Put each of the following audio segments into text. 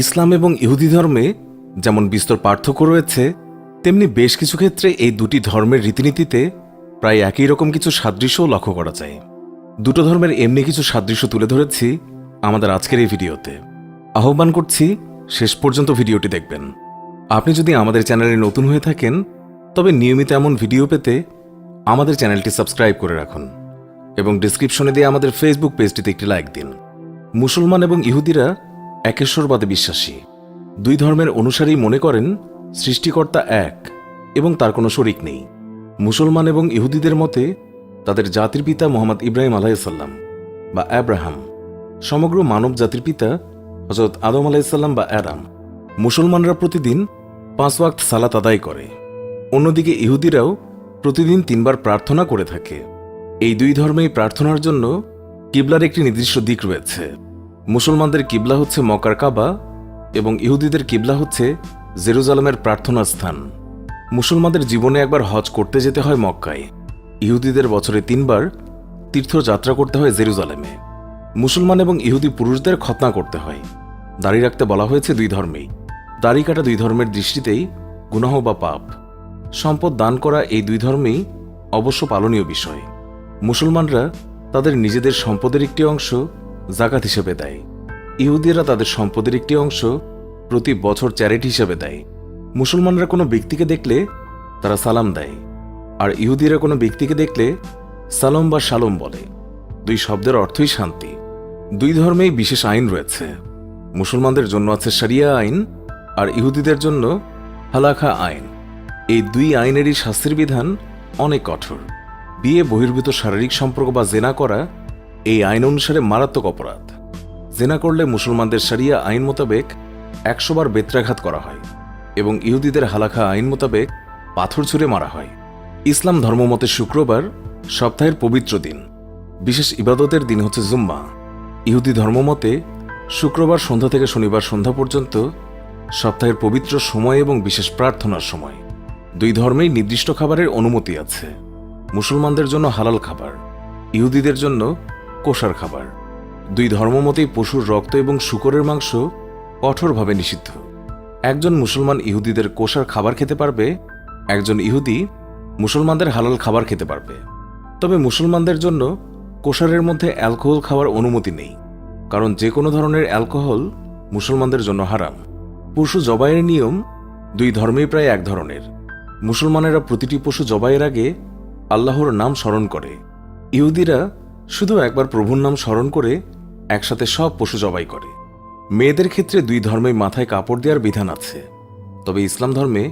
ইসলাম এবং ইহুদি ধর্মে যেমন বিস্তর পার্থক্য রয়েছে, তেমনি বেশ কিছু ক্ষেত্রে এই দুটি ধর্মের রীতিনীতিতে প্রায় একই রকম কিছু সাদৃশ্যও লক্ষ্য করা যায়। দুটো ধর্মের এমনি কিছু সাদৃশ্য তুলে ধরেছি আমাদের আজকের এই ভিডিওতে। আহ্বান করছি, শেষ পর্যন্ত ভিডিওটি দেখবেন। আপনি যদি আমাদের চ্যানেলে নতুন হয়ে থাকেন, তবে নিয়মিত এমন ভিডিও পেতে আমাদের চ্যানেলটি সাবস্ক্রাইব করে রাখুন এবং ডিসক্রিপশনে দিয়ে আমাদের ফেসবুক পেজটিতে একটি লাইক দিন। মুসলমান এবং ইহুদিরা একেশ্বরবাদে বিশ্বাসী। দুই ধর্মের অনুসারী মনে করেন, সৃষ্টিকর্তা এক এবং তার কোনো শরিক নেই। মুসলমান এবং ইহুদিদের মতে, তাদের জাতির পিতা মোহাম্মদ ইব্রাহিম আলাইসাল্লাম বা অ্যাব্রাহাম সমগ্র মানব জাতির পিতা হজরত আদম আলাইসাল্লাম বা অ্যাডাম মুসলমানরা প্রতিদিন পাঁচ ওয়াক্ত সালাত আদায় করে। অন্যদিকে ইহুদিরাও প্রতিদিন তিনবার প্রার্থনা করে থাকে। এই দুই ধর্মেই প্রার্থনার জন্য কিবলার একটি নির্দিষ্ট দিক রয়েছে। মুসলমানদের কিবলা হচ্ছে মকার কাবা এবং ইহুদিদের কিবলা হচ্ছে জেরুজালেমের প্রার্থনা স্থান। মুসলমানদের জীবনে একবার হজ করতে যেতে হয় মক্কায়। ইহুদিদের বছরে তিনবার তীর্থযাত্রা করতে হয় জেরুজালেমে। মুসলমান এবং ইহুদি পুরুষদের খতনা করতে হয়। দাড়ি রাখতে বলা হয়েছে দুই ধর্মেই। দাড়ি কাটা দুই ধর্মের দৃষ্টিতেই গুনাহ বা পাপ। সম্পদ দান করা এই দুই ধর্মেই অবশ্য পালনীয় বিষয়। মুসলমানরা তাদের নিজেদের সম্পদের একটি অংশ জাকাত হিসেবে দেয়। ইহুদিরা তাদের সম্পদের একটি অংশ প্রতি বছর চ্যারিটি হিসেবে দেয়। মুসলমানরা কোনো ব্যক্তিকে দেখলে তারা সালাম দেয়, আর ইহুদিরা কোনো ব্যক্তিকে দেখলে সালম বা শালম বলে। দুই শব্দের অর্থই শান্তি। দুই ধর্মেই বিশেষ আইন রয়েছে। মুসলমানদের জন্য আছে সারিয়া আইন, আর ইহুদিদের জন্য হালাখা আইন। এই দুই আইনেরই শাস্তির বিধান অনেক কঠোর। বিয়ে বহির্ভূত শারীরিক সম্পর্ক বা জেনা করা এই আইন অনুসারে মারাত্মক অপরাধ। জেনা করলে মুসলমানদের সারিয়া আইন মোতাবেক একশো বার বেত্রাঘাত করা হয় এবং ইহুদিদের হালাখা আইন মোতাবেক পাথর ছুঁড়ে মারা হয়। ইসলাম ধর্মমতে শুক্রবার সপ্তাহের পবিত্র দিন, বিশেষ ইবাদতের দিন হচ্ছে জুম্মা। ইহুদি ধর্মমতে শুক্রবার সন্ধ্যা থেকে শনিবার সন্ধ্যা পর্যন্ত সপ্তাহের পবিত্র সময় এবং বিশেষ প্রার্থনার সময়। দুই ধর্মেই নির্দিষ্ট খাবারের অনুমতি আছে। মুসলমানদের জন্য হালাল খাবার, ইহুদিদের জন্য কোষার খাবার। দুই ধর্মমতেই পশুর রক্ত এবং শুকরের মাংস কঠোরভাবে নিষিদ্ধ। একজন মুসলমান ইহুদিদের কোষার খাবার খেতে পারবে, একজন ইহুদি মুসলমানদের হালাল খাবার খেতে পারবে। তবে মুসলমানদের জন্য কোষারের মধ্যে অ্যালকোহল খাওয়ার অনুমতি নেই, কারণ যে কোনো ধরনের অ্যালকোহল মুসলমানদের জন্য হারাম। পশু জবাইয়ের নিয়ম দুই ধর্মেই প্রায় এক ধরনের। মুসলমানেরা প্রতিটি পশু জবাইয়ের আগে আল্লাহর নাম স্মরণ করে। ইহুদিরা শুধু একবার প্রভুর নাম স্মরণ করে একসাথে সব পশু জবাই করে। মেয়েদের ক্ষেত্রে দুই ধর্মে মাথায় কাপড় দেওয়ার বিধান আছে। তবে ইসলাম ধর্মে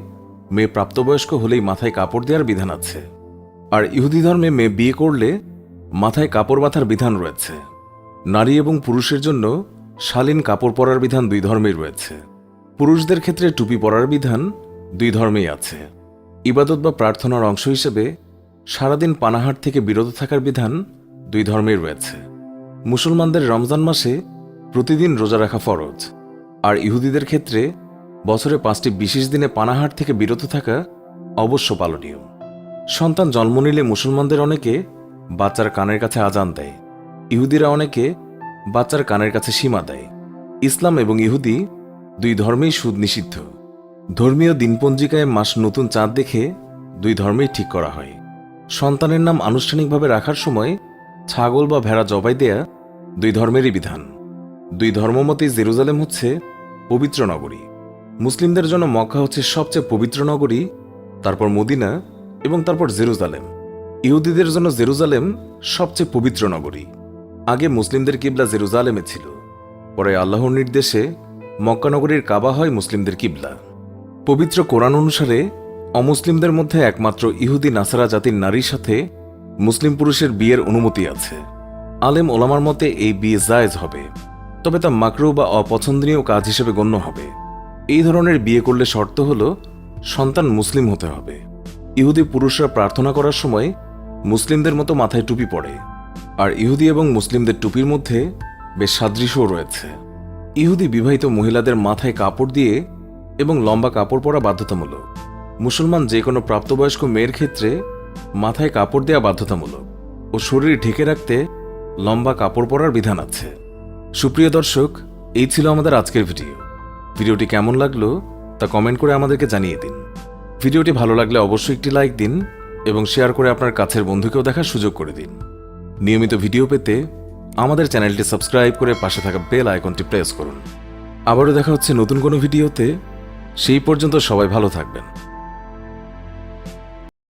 মেয়ে প্রাপ্তবয়স্ক হলেই মাথায় কাপড় দেওয়ার বিধান আছে। আর ইহুদি ধর্মে মেয়ে বিয়ে করলে মাথায় কাপড় বাঁধার বিধান রয়েছে। নারী এবং পুরুষের জন্য শালীন কাপড় পরার বিধান দুই ধর্মেই রয়েছে। পুরুষদের ক্ষেত্রে টুপি পরার বিধান দুই ধর্মেই আছে। ইবাদত বা প্রার্থনার অংশ হিসেবে সারাদিন পানাহার থেকে বিরত থাকার বিধান দুই ধর্মেই রয়েছে। মুসলমানদের রমজান মাসে প্রতিদিন রোজা রাখা ফরজ। আর ইহুদিদের ক্ষেত্রে বছরে পাঁচটি বিশেষ দিনে পানাহার থেকে বিরত থাকা অবশ্য পালনীয়। সন্তান জন্ম নিলে মুসলমানদের অনেকে বাচ্চার কানের কাছে আজান দেয়। ইহুদিরা অনেকে বাচ্চার কানের কাছে সীমা দেয়। ইসলাম এবং ইহুদি দুই ধর্মেই সুদ নিষিদ্ধ ধর্মীয় দিনপঞ্জিকায় মাস নতুন চাঁদ দেখে দুই ধর্মেই ঠিক করা হয়। সন্তানের নাম আনুষ্ঠানিকভাবে রাখার সময় ছাগল বা ভেড়া জবাই দেয়া দুই ধর্মেরই বিধান। দুই ধর্মমতে জেরুজালেম হচ্ছে পবিত্র নগরী। মুসলিমদের জন্য মক্কা হচ্ছে সবচেয়ে পবিত্র নগরী, তারপর মদিনা এবং তারপর জেরুজালেম। ইহুদিদের জন্য জেরুজালেম সবচেয়ে পবিত্র নগরী। আগে মুসলিমদের কিবলা জেরুজালেমে ছিল। পরে আল্লাহর নির্দেশে মক্কা নগরীর কাবা হয় মুসলিমদের কিবলা। পবিত্র কোরআন অনুসারে অমুসলিমদের মধ্যে একমাত্র ইহুদি নাসারা জাতির নারীর সাথে মুসলিম পুরুষের বিয়ের অনুমতি আছে। আলেম ওলামার মতে এই বিয়ে জায়েজ হবে, তবে তা মাকরু বা অপছন্দনীয় কাজ হিসেবে গণ্য হবে। এই ধরনের বিয়ে করলে শর্ত হল, সন্তান মুসলিম হতে হবে। ইহুদি পুরুষরা প্রার্থনা করার সময় মুসলিমদের মতো মাথায় টুপি পড়ে, আর ইহুদি এবং মুসলিমদের টুপির মধ্যে বেশ সাদৃশ্যও রয়েছে। ইহুদি বিবাহিত মহিলাদের মাথায় কাপড় দিয়ে এবং লম্বা কাপড় পরা বাধ্যতামূলক। মুসলমান যে কোনো প্রাপ্তবয়স্ক মেয়ের ক্ষেত্রে মাথায় কাপড় দেওয়া বাধ্যতামূলক ও শরীর ঢেকে রাখতে লম্বা কাপড় পরার বিধান আছে। সুপ্রিয় দর্শক, এই ছিল আমাদের আজকের ভিডিও। ভিডিওটি কেমন লাগল তা কমেন্ট করে আমাদেরকে জানিয়ে দিন। ভিডিওটি ভালো লাগলে অবশ্যই একটি লাইক দিন এবং শেয়ার করে আপনার কাছের বন্ধুকেও দেখার সুযোগ করে দিন। নিয়মিত ভিডিও পেতে আমাদের চ্যানেলটি সাবস্ক্রাইব করে পাশে থাকা বেল আইকনটি প্রেস করুন। আবারও দেখা হচ্ছে নতুন কোনো ভিডিওতে। সেই পর্যন্ত সবাই ভালো থাকবেন।